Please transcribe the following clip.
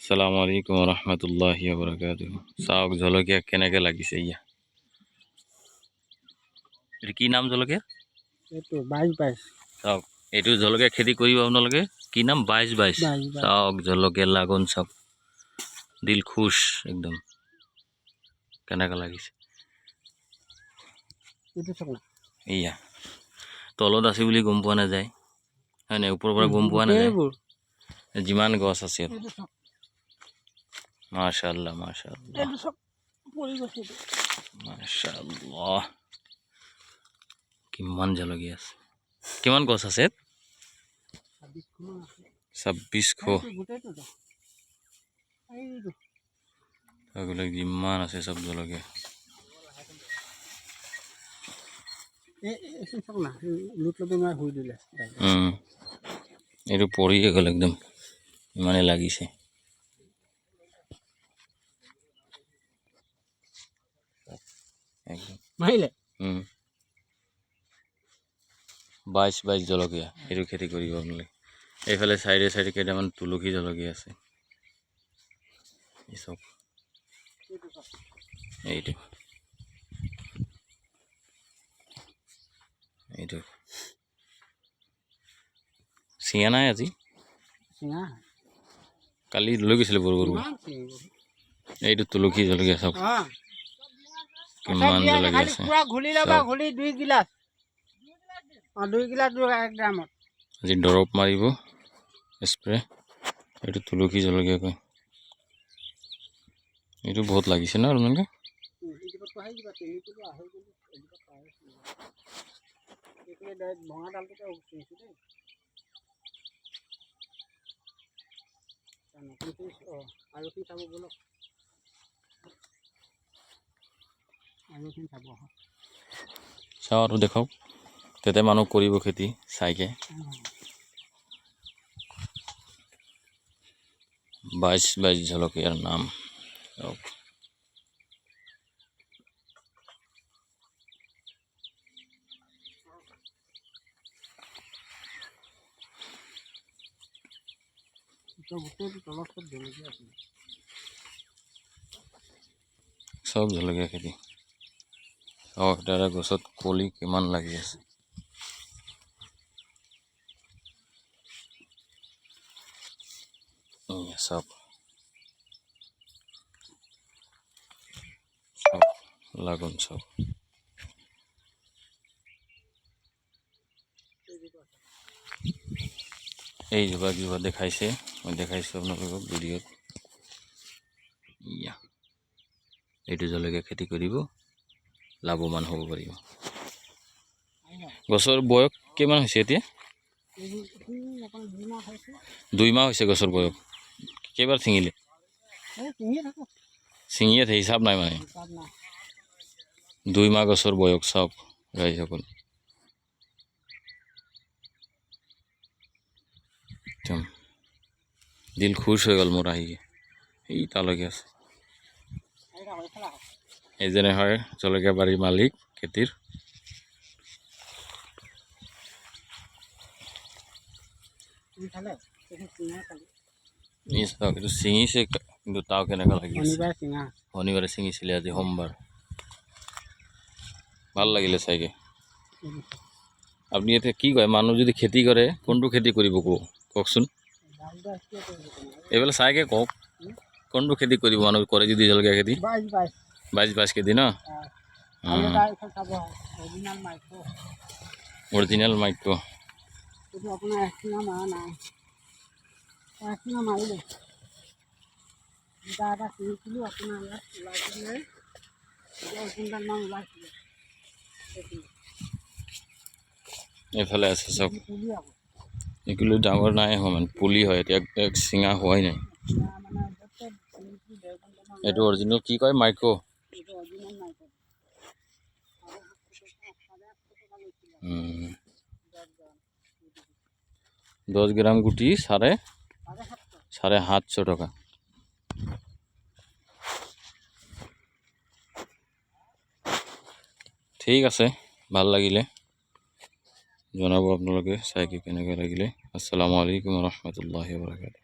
আসসালামু আলাইকুম রহমতুল্লাহি বরকাত চাওক জলকীয়া কেনেকৈ লাগিছে ইয়া এইটো কি নাম জলকীয়া এইটো বাইছ বাইছ চাওক এইটো জলকীয়া খেতি কৰিব আপোনালোকে কি নাম বাইছ বাইছ বাইছ বাইছ চাওক জলকীয়া লাগন চাওক দিল খুচ একদম কেনেকৈ লাগিছে এইটো চাওক না এয়া তলত আছে বুলি গম পোৱা নাযায় হয় নাই ওপৰৰ পৰা গম পোৱা নাযায় গোটেইবোৰ যিমান গছ আছে ইয়াত এইটো চাওক মাশাল্লাহ মাশাল্লাহ পৰি মাশাল্লাহ কিমান জলকীয়া আছে। কিমান গছ আছে? এইটো এইবিলাক যিমান আছে চব জলকীয়া এই এইটো পৰিয়ে গ'ল একদম। ইমানে লাগিছে। উম। বাইছ বাইছ জলকীয়া সেইটো খেতি কৰিব আপোনালোকে এইফালে চাইডে চাইডে কেইটামান তুলসী জলকীয়া আছে। চব এইটো। চাওক এইটো। চিঙা নাই আজি? কালি লৈ গৈছিলে বৰু কিমান এইটো তুলসী জলকীয়া চব। কিমান জলকীয়া আছে? ঘূলি ল'বা। ঘূলি দুই গিলাচ অঁ দুই গিলাচ এক গ্ৰামত আজি দৰৱ মাৰিব স্প্ৰে। এইটো তুলসী জলকীয়া কয়। এইটো বহুত লাগিছে ন আপোনালোকে? এইটো আহি কিবা তিনি কিলো আঢ়ৈ কিলো এনেকুৱা পাই আছোঁ এইফালে ডাইৰেক্ট ভঙা ডালটোতে উঠিছোঁ দেই তাৰ নতুন পিচ অঁ আৰুখিনি চাব ব'লক আৰুখিনি চাব আহক চাওঁ আৰু দেখাওক। তেতিয়া মানুহ কৰিব খেতি চাইকে। বাইছ বাইছ জলকীয়াৰ নাম। চব জলকীয়া খেতি। চাওক তাৰে গছত কলি কিমান লাগি আছে? লাগুন চাওক। এই জোপা জোপা দেখাইছে, মই দেখাইছোঁ আপোনালোকক ভিডিঅ'ত। এইটো জলকীয়া খেতি কৰিব। লাভৱান হ'ব পাৰিব গছৰ বয়স কিমান হৈছে এতিয়া? দুই মাহ হৈছে গছৰ বয়স। কেইবাৰ ছিঙিলে? ছিঙিয়ে থাকে। হিচাপ নাই মানে? দুই মাহ গছৰ বয়স চাওক ৰাইজসকল একদম। দিল খুচ হৈ গ'ল মোৰ আহি। এই তালৈকে আছে এই থাকক এইফালে আহক এইজনে হয় জলকীয়া বাৰীৰ মালিক চাওক এইটো ছিঙিছে কিন্তু তাও কেনেকুৱা লাগি আছে শনিবাৰে ছিঙিছিলে আজি সোমবাৰ। ভালো লাগিলে চাইকে। আপুনি এতিয়া কি কয় মানুহ যদি খেতি কৰে কোনটো খেতি কৰিব কওঁ কওকচোন। এইফালে চাইকে কওক কোনটো খেতি কৰিব মানুহ কৰে যদি জলকীয়া খেতি? ন চাব এইটো এটা কিনিছিলোঁ আপোনাৰ ইয়াত ওলাইছিলে এতিয়া কুইণ্টেলমান ওলাইছিলে সেইখিনি এইফালে আছে পুলি আকৌ ডাঙৰ নাই হোৱা মানে পুলি হয় এতিয়া এক চিঙা হোৱাই নাই। এতিয়া মানে এইটো অৰিজিনেল কি কয়? মাইক্ৰ এইটো অৰিজিনেল মাইক্ৰ' দহ গ্ৰাম গুটি সাতশ চাৰে সাতশ টকা। ঠিক আছে, ভালো লাগিলে জনাব আপোনালোকে চাই কি কেনেকৈ লাগিলে। আসসালামু আলাইকুম ৰহমতুল্লাহি বৰকাত